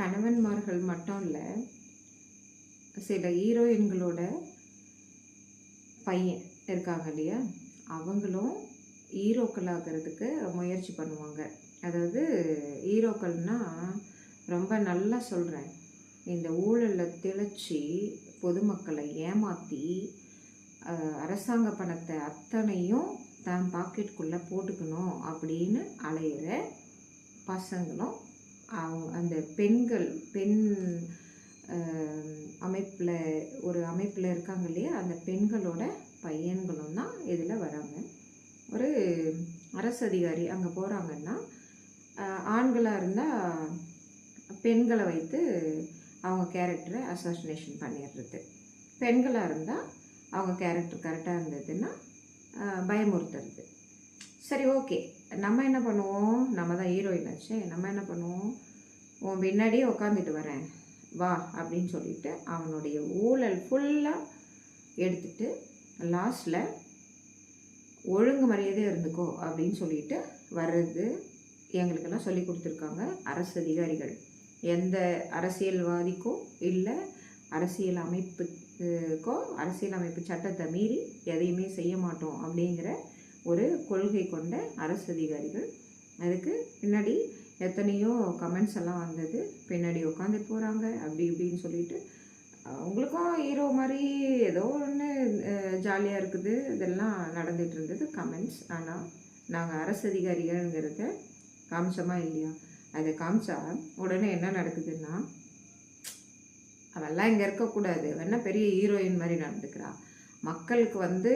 கணவன்மார்கள் மட்டும் இல்லை சில ஹீரோயின்களோட பையன் இருக்காங்க இல்லையா? அவங்களும் ஹீரோக்கள் ஆகிறதுக்கு முயற்சி பண்ணுவாங்க. அதாவது ஹீரோக்கள்னா ரொம்ப நல்லா சொல்கிறேன் இந்த ஊழலில் திளைச்சி பொதுமக்களை ஏமாற்றி அரசாங்க பணத்தை அத்தனையும் தன் பாக்கெட்டுக்குள்ளே போட்டுக்கணும் அப்படின்னு அலையிற பசங்களும் அந்த பெண்கள் பெண் அமைப்பில் ஒரு அமைப்பில் இருக்காங்க இல்லையா? அந்த பெண்களோட பையன்களும் தான் இதில் வராங்க. ஒரு அரசு அதிகாரி அங்கே போகிறாங்கன்னா ஆண்களாக இருந்தால் பெண்களை வைத்து அவங்க கேரக்டரை அசோசினேஷன் பண்ணிடுறது. பெண்களாக இருந்தால் அவங்க கேரக்டர் கரெக்டாக இருந்ததுன்னா பயமுறுத்துறது. சரி ஓகே. நம்ம என்ன பண்ணுவோம்? நம்ம தான் ஹீரோயின் ஆச்சு. நம்ம என்ன பண்ணுவோம்? உன் பின்னாடியே உட்காந்துட்டு வரேன். வா அப்படின்னு சொல்லிட்டு அவனுடைய ஊழல் ஃபுல்லாக எடுத்துட்டு லாஸ்டில் ஒழுங்கு மரியாதை இருந்துக்கோ அப்படின்னு சொல்லிட்டு வர்றது எங்களுக்கெல்லாம் சொல்லி கொடுத்துருக்காங்க அரசு அதிகாரிகள். எந்த அரசியல்வாதிக்கோ இல்லை அரசியல் அமைப்புக்கோ அரசியல் அமைப்பு சட்டத்தை மீறி எதையுமே செய்ய மாட்டோம் அப்படிங்கிற ஒரு கொள்கை கொண்ட அரசு அதிகாரிகள். அதுக்கு பின்னாடி எத்தனையோ கமெண்ட்ஸ் எல்லாம் வந்தது. பின்னாடி உட்காந்து போகிறாங்க அப்படி இப்படின்னு சொல்லிட்டு. அவங்களுக்கும் ஹீரோ மாதிரி ஏதோ ஒன்று ஜாலியாக இருக்குது. இதெல்லாம் நடந்துட்டு இருந்தது கமெண்ட்ஸ் ஆனால் நாங்கள் அரசு அதிகாரிகள்ங்கிறத காமிச்சோமா இல்லையா? அதை காமிச்சா உடனே என்ன நடக்குதுன்னா அவெல்லாம் இங்கே இருக்கக்கூடாது. வேணா பெரிய ஹீரோயின் மாதிரி நடந்துக்கிறா? மக்களுக்கு வந்து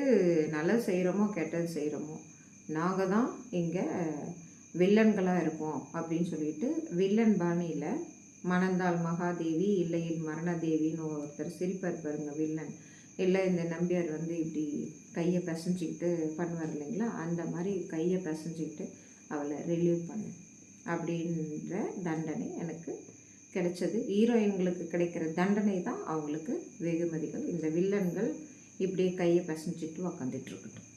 நல்லது செய்கிறோமோ கெட்டது செய்கிறோமோ நாங்கள் தான் இங்கே வில்லன்களாக இருப்போம் அப்படின்னு சொல்லிட்டு வில்லன் பாணியில் மணந்தாள் மகாதேவி இல்லையில் மரணதேவின்னு ஒருத்தர் சிரிப்பார் பாருங்க வில்லன். இல்லை இந்த நம்பியார் வந்து இப்படி கையை பிசைஞ்சிக்கிட்டு பண்ணுவார் இல்லைங்களா? அந்த மாதிரி கையை பிசைஞ்சிக்கிட்டு அவளை ரிலீவ் பண்ணு அப்படின்ற தண்டனை எனக்கு கிடைச்சது. ஹீரோயின்களுக்கு கிடைக்கிற தண்டனை தான் அவங்களுக்கு வெகுமதிகள். இந்த வில்லன்கள் இப்படியே கையை பசஞ்சிட்டு உக்காந்துட்டு இருக்கட்டும்.